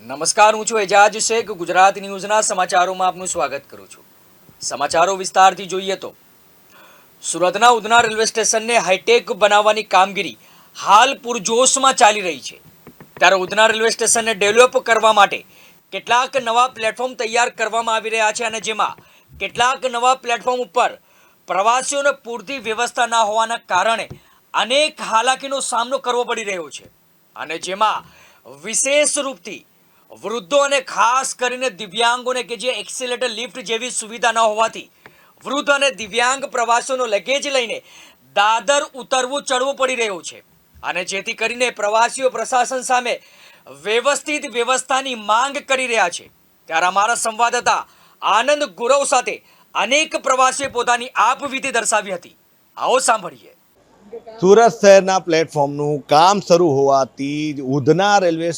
નમસ્કાર, હું છું એજાજ શેખ, ગુજરાત ન્યૂઝના સમાચારોમાં આપનું સ્વાગત કરું છું. સમાચારો વિસ્તારથી જોઈએ તો, સુરતના ઉધના રેલવે સ્ટેશનને હાઈટેક બનાવવાની કામગીરી હાલ પૂરજોશમાં ચાલી રહી છે. ત્યારે ઉધના રેલવે સ્ટેશનને ડેવલપ કરવા માટે કેટલાક નવા પ્લેટફોર્મ તૈયાર કરવામાં આવી રહ્યા છે અને જેમાં કેટલાક નવા પ્લેટફોર્મ ઉપર પ્રવાસીઓને પૂરતી વ્યવસ્થા ના હોવાના કારણે અનેક હાલાકીનો સામનો કરવો પડી રહ્યો છે. અને જેમાં વિશેષ રૂપથી વૃદ્ધો અને ખાસ કરીને દિવ્યાંગોને કે જે એક્સિલેટર લિફ્ટ જેવી સુવિધા ન હોવાથી વૃદ્ધ અને દિવ્યાંગ પ્રવાસીઓનો લગેજ લઈને દાદર ઉતરવું ચડવું પડી રહ્યું છે. અને જેથી કરીને પ્રવાસીઓ પ્રશાસન સામે વ્યવસ્થિત વ્યવસ્થાની માંગ કરી રહ્યા છે. ત્યારે અમારા સંવાદદાતા આનંદ ગુરવ સાથે અનેક પ્રવાસીઓ પોતાની આપવીતી દર્શાવી હતી. આવો સાંભળીએ. સુરત શહેરના પ્લેટફોર્મનું કામ શરૂ હોવાથી ઉધના રેલવે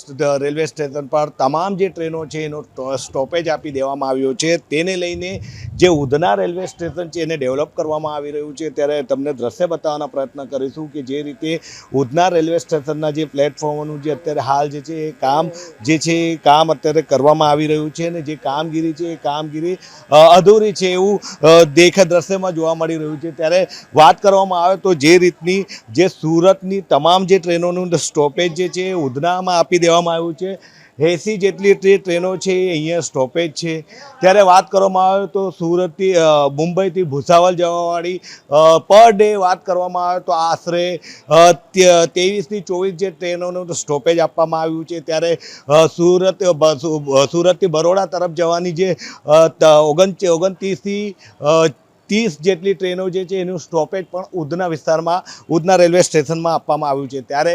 રેલવે સ્ટેશન પર તમામ જે ટ્રેનો છે એનો સ્ટોપેજ આપી દેવામાં આવ્યો છે. તેને લઈને જે ઉધના રેલવે સ્ટેશન છે એને ડેવલપ કરવામાં આવી રહ્યું છે. ત્યારે તમને દ્રશ્ય બતાવવાના પ્રયત્ન કરીશું કે જે રીતે ઉધના રેલવે સ્ટેશનના જે પ્લેટફોર્મનું જે અત્યારે હાલ જે છે એ કામ, જે છે એ કામ અત્યારે કરવામાં આવી રહ્યું છે અને જે કામગીરી છે એ કામગીરી અધૂરી છે એવું દેખા દ્રશ્યમાં જોવા મળી રહ્યું છે. ત્યારે વાત કરવામાં આવે તો જે રીતની જે સુરતની તમામ જે ટ્રેનોનું સ્ટોપેજ જે છે ઉધનામાં આપી દેવામાં આવ્યું છે. એસી જેટલી ટ્રે, ટ્રેનો છે એ અહીંયા સ્ટોપેજ છે. ત્યારે વાત કરવામાં આવે તો સુરતથી મુંબઈથી ભૂસાવલ જવાવાળી પર ડે વાત કરવામાં આવે તો આશરે ત્રેવીસથી ચોવીસ જે ટ્રેનોનું સ્ટોપેજ આપવામાં આવ્યું છે. ત્યારે સુરત સુરતથી બરોડા તરફ જવાની જે ઓગણ, ઓગણત્રીસથી ત્રીસ જેટલી ટ્રેનો જે છે એનું સ્ટોપેજ પણ ઉધના વિસ્તારમાં, ઉધના રેલવે સ્ટેશનમાં આપવામાં આવ્યું છે. ત્યારે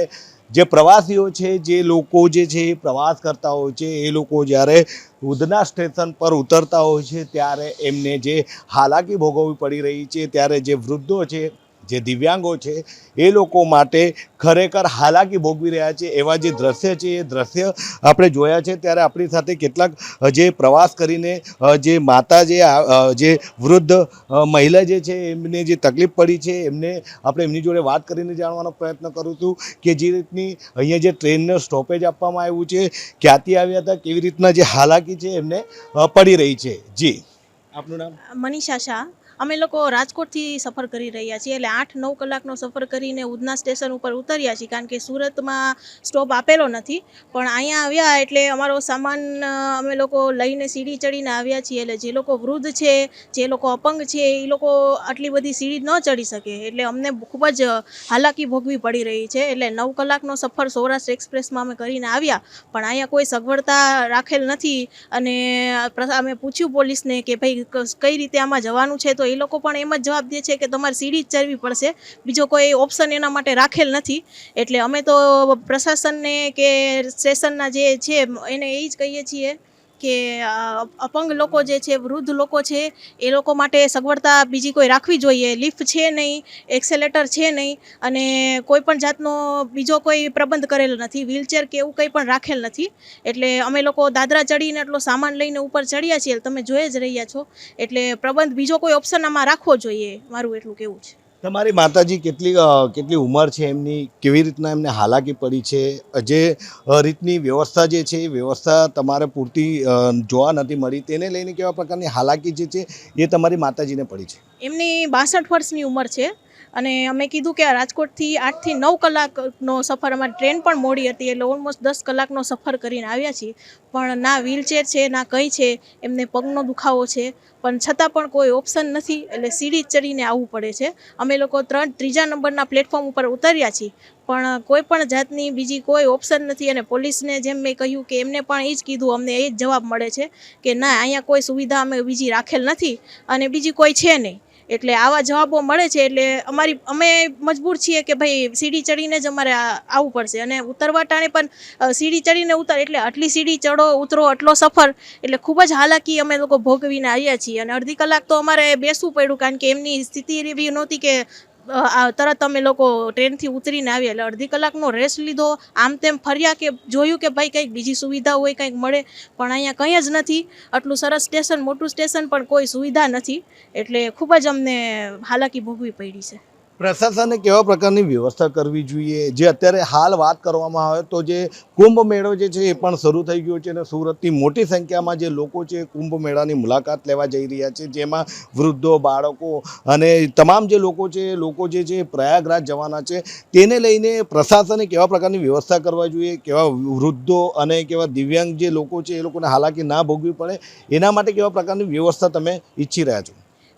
જે પ્રવાસીઓ છે, જે લોકો જે છે એ પ્રવાસ કરતા હોય છે, એ લોકો જ્યારે ઉધના સ્ટેશન પર ઉતરતા હોય છે, ત્યારે એમને જે હાલાકી ભોગવવી પડી રહી છે, ત્યારે જે વૃદ્ધો છે જે દિવ્યાંગો છે એ લોકો માટે ખરેખર હાલાકી ભોગવી રહ્યા છે. એવા જે દ્રશ્ય છે એ દ્રશ્ય આપણે જોયા છે. ત્યારે આપણી સાથે કેટલાક જે પ્રવાસ કરીને જે માતા જે જે વૃદ્ધ મહિલા જે છે એમને જે તકલીફ પડી છે એમને આપણે એમની જોડે વાત કરીને જાણવાનો પ્રયત્ન કરું છું કે જે રીતની અહીંયા જે ટ્રેનનો સ્ટોપેજ આપવામાં આવ્યું છે ક્યાંથી આવ્યા હતા કેવી રીતના જે હાલાકી છે એમને પડી રહી છે. જી. આપનું નામ? મનીષા શાહ. અમે લોકો રાજકોટથી સફર કરી રહ્યા છીએ. એટલે આઠ નવ કલાકનો સફર કરીને ઉધના સ્ટેશન ઉપર ઉતર્યા છીએ. કારણ કે સુરતમાં સ્ટોપ આપેલો નથી. પણ અહીંયા આવ્યા એટલે અમારો સામાન અમે લોકો લઈને સીડી ચડીને આવ્યા છીએ. એટલે જે લોકો વૃદ્ધ છે, જે લોકો અપંગ છે, એ લોકો આટલી બધી સીડી ન ચડી શકે. એટલે અમને ખૂબ જ હાલાકી ભોગવી પડી રહી છે. એટલે નવ કલાકનો સફર સૌરાષ્ટ્ર એક્સપ્રેસમાં અમે કરીને આવ્યા. પણ અહીંયા કોઈ સગવડતા રાખેલ નથી. અને અમે પૂછ્યું પોલીસને કે ભાઈ કઈ રીતે આમાં જવાનું છે તો એ લોકો પણ એમ જ જવાબ દે છે કે તમારે સીડી જ ચડવી પડશે. બીજો કોઈ ઓપ્શન એના માટે રાખેલ નથી. એટલે અમે તો પ્રશાસનને કે સ્ટેશનના જે છે, એને એ જ કહીએ છીએ. કે અપંગ લોકો જે છે, વૃદ્ધ લોકો છે, એ લોકો માટે સગવડતા બીજી કોઈ રાખવી જોઈએ. લિફ્ટ છે નહીં, એક્સેલેટર છે નહીં, અને કોઈ પણ જાતનો બીજો કોઈ પ્રબંધ કરેલ નથી. વ્હીલચેર કે એવું કંઈ પણ રાખેલ નથી. એટલે અમે લોકો દાદરા ચડીને એટલો સામાન લઈને ઉપર ચડ્યા છીએ, તમે જોઈ જ રહ્યા છો. એટલે પ્રબંધ બીજો કોઈ ઓપ્શન આમાં રાખવો જોઈએ. મારું એટલું કેવું છે. તમારી માતાજી કેટલી કેટલી ઉંમર છે એમની? કેવી રીતના એમને હાલાકી પડી છે? જે રીતની વ્યવસ્થા જે છે, એ વ્યવસ્થા તમારે પૂરતી જોવા નથી મળી. તેને લઈને કેવા પ્રકારની હાલાકી જે છે, એ તમારી માતાજીને પડી છે? એમની બાસઠ વર્ષની ઉંમર છે. અને અમે કીધું કે રાજકોટથી આઠથી નવ કલાકનો સફર, અમારી ટ્રેન પણ મોડી હતી, એટલે ઓલમોસ્ટ દસ કલાકનો સફર કરીને આવ્યા છીએ. પણ ના વ્હીલચેર છે, ના કંઈ છે, એમને પગનો દુખાવો છે. પણ છતાં પણ કોઈ ઓપ્શન નથી, એટલે સીડી ચડીને આવવું પડે છે. અમે લોકો ત્રણ, ત્રીજા નંબરના પ્લેટફોર્મ ઉપર ઉતર્યા છીએ. પણ કોઈ પણ જાતની બીજી કોઈ ઓપ્શન નથી અને પોલીસને જેમ મેં કહ્યું કે એમને પણ એ જ કીધું, અમને એ જ જવાબ મળે છે કે ના, અહીંયા કોઈ સુવિધા અમે બીજી રાખેલ નથી અને બીજી કોઈ છે નહીં. એટલે આવા જવાબો મળે છે, એટલે અમારી, અમે મજબૂર છીએ કે ભાઈ સીડી ચડીને જ અમારે આવવું પડશે. અને ઉતરવા ટાણે પણ સીડી ચડીને ઉતર, એટલે આટલી સીડી ચડો, ઉતરો, આટલો સફર, એટલે ખૂબ જ હાલાકી અમે લોકો ભોગવીને આવ્યા છીએ. અને અડધી કલાક તો અમારે બેસવું પડ્યું, કારણ કે એમની સ્થિતિ એવી નહોતી કે તરત અમે લોકો ટ્રેનથી ઉતરીને આવ્યા એટલે અડધી કલાકનો રેસ્ટ લીધો. આમ તેમ ફર્યા કે જોયું કે ભાઈ કંઈક બીજી સુવિધા હોય, કંઈક મળે, પણ અહીંયા કંઈ જ નથી. આટલું સરસ સ્ટેશન મોટું સ્ટેશન પણ કોઈ સુવિધા નથી. એટલે ખૂબ જ અમને હાલાકી ભોગવી પડી છે. પ્રશાસને કેવા પ્રકારની વ્યવસ્થા કરવી જોઈએ? જે અત્યારે હાલ વાત કરવામાં આવે તો જે કુંભ મેળો જે છે એ પણ શરૂ થઈ ગયો છે અને સુરતની મોટી સંખ્યામાં જે લોકો છે કુંભ મેળાની મુલાકાત લેવા જઈ રહ્યા છે. જેમાં વૃદ્ધો, બાળકો અને તમામ જે લોકો છે, લોકો જે છે પ્રયાગરાજ જવાના છે. તેને લઈને પ્રશાસને કેવા પ્રકારની વ્યવસ્થા કરવા જોઈએ? કેવા વૃદ્ધો અને કેવા દિવ્યાંગ જે લોકો છે એ લોકોને હાલાકી ના ભોગવી પડે? એના માટે કેવા પ્રકારની વ્યવસ્થા તમે ઈચ્છી રહ્યા છો?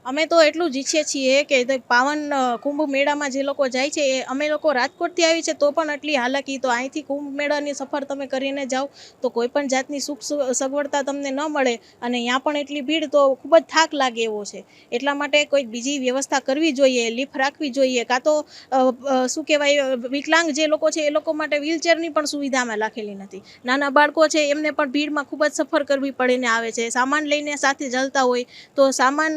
અમે તો એટલું જ ઈચ્છીએ છીએ કે પાવન કુંભ મેળામાં જે લોકો જાય છે, એ અમે લોકો રાજકોટથી આવી છે, તો પણ આટલી હાલાકી. તો અહીંથી કુંભ મેળાની સફર તમે કરીને જાઓ, તો કોઈ પણ જાતની સુખ સગવડતા તમને ન મળે અને ત્યાં પણ એટલી ભીડ, તો ખૂબ જ થાક લાગે એવો છે. એટલા માટે કોઈ બીજી વ્યવસ્થા કરવી જોઈએ લિફ્ટ રાખવી જોઈએ, કાં તો શું કહેવાય, વિકલાંગ જે લોકો છે, એ લોકો માટે વ્હીલચેરની પણ સુવિધામાં રાખેલી નથી. નાના બાળકો છે, એમને પણ ભીડમાં ખૂબ જ સફર કરવી પડીને આવે છે. સામાન લઈને સાથે જલતા હોય, તો સામાન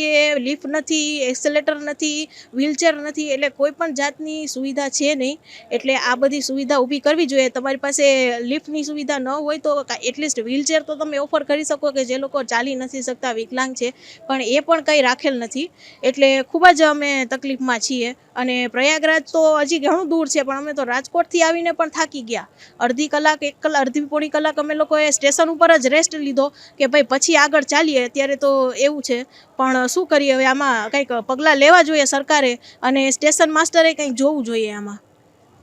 ઉપાડીએ લિફ્ટ નથી એક્સેલેટર નથી વ્હીલચેર નથી, એટલે કોઈ પણ જાતની સુવિધા છે નહીં. એટલે આ બધી સુવિધા ઊભી કરવી જોઈએ. તમારી પાસે લિફ્ટની સુવિધા ન હોય તો એટલીસ્ટ વ્હીલચેર તો તમે ઓફર કરી શકો કે જે લોકો ચાલી નથી શકતા, વિકલાંગ છે. પણ એ પણ કંઈ રાખેલ નથી. એટલે ખૂબ જ અમે તકલીફમાં છીએ. અને પ્રયાગરાજ તો હજી ઘણું દૂર છે, પણ અમે તો રાજકોટથી આવીને પણ થાકી ગયા. અડધી કલાક, એક કલાક અડધી પોણી કલાક અમે લોકોએ સ્ટેશન ઉપર જ રેસ્ટ લીધો કે ભાઈ પછી આગળ ચાલીએ, અત્યારે તો એવું છે. પણ શું કરીએ હવે આમાં કંઈક પગલાં લેવા જોઈએ સરકારે અને સ્ટેશન માસ્ટરે કંઈક જોવું જોઈએ આમાં?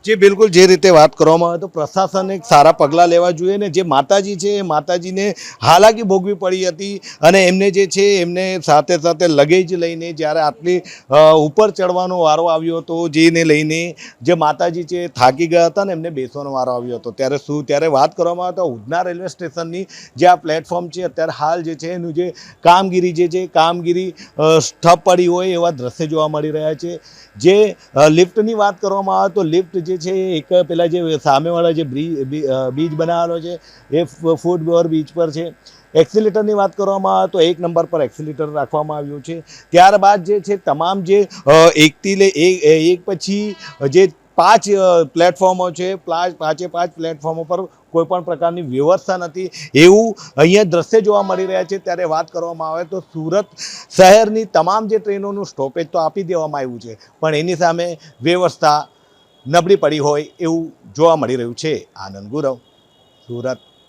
જે બિલકુલ જે રીતે વાત કરવામાં આવે તો પ્રશાસને સારા પગલાં લેવા જોઈએ ને જે માતાજી છે એ માતાજીને હાલાકી ભોગવી પડી હતી અને એમને જે છે એમને સાથે સાથે લગેજ લઈને જ્યારે આટલી ઉપર ચડવાનો વારો આવ્યો હતો જેને લઈને જે માતાજી છે થાકી ગયા હતા ને એમને બેસવાનો વારો આવ્યો હતો. ત્યારે શું, ત્યારે વાત કરવામાં આવે તો ઉધના રેલવે સ્ટેશનની જે આ પ્લેટફોર્મ છે અત્યારે હાલ જે છે એનું જે કામગીરી જે છે કામગીરી સ્ઠપ પડી હોય એવા દ્રશ્ય જોવા મળી રહ્યા છે. જે લિફ્ટની વાત કરવામાં આવે તો લિફ્ટ જે છે, એક પેલા જે સામેવાળા જે બીજ બનાવેલો છે, એ ફૂડ ઓવર બીચ પર છે. એક્સિલેટરની વાત કરવામાં આવે તો એક નંબર પર એક્સિલેટર રાખવામાં આવ્યું છે. ત્યારબાદ જે છે, તમામ જે એકથી લે એક પછી જે પાંચ પ્લેટફોર્મો છે, પાંચે, પાંચ પ્લેટફોર્મો પર કોઈ પણ પ્રકારની વ્યવસ્થા નથી. એવું અહીંયા દ્રશ્ય જોવા મળી રહ્યા છે. ત્યારે વાત કરવામાં આવે તો સુરત શહેરની તમામ જે ટ્રેનોનું સ્ટોપેજ તો આપી દેવામાં આવ્યું છે. પણ એની સામે વ્યવસ્થા નબળી પડી હોય એવું જોવા મળી રહ્યું છે. આનંદ ગુરવ સુરત.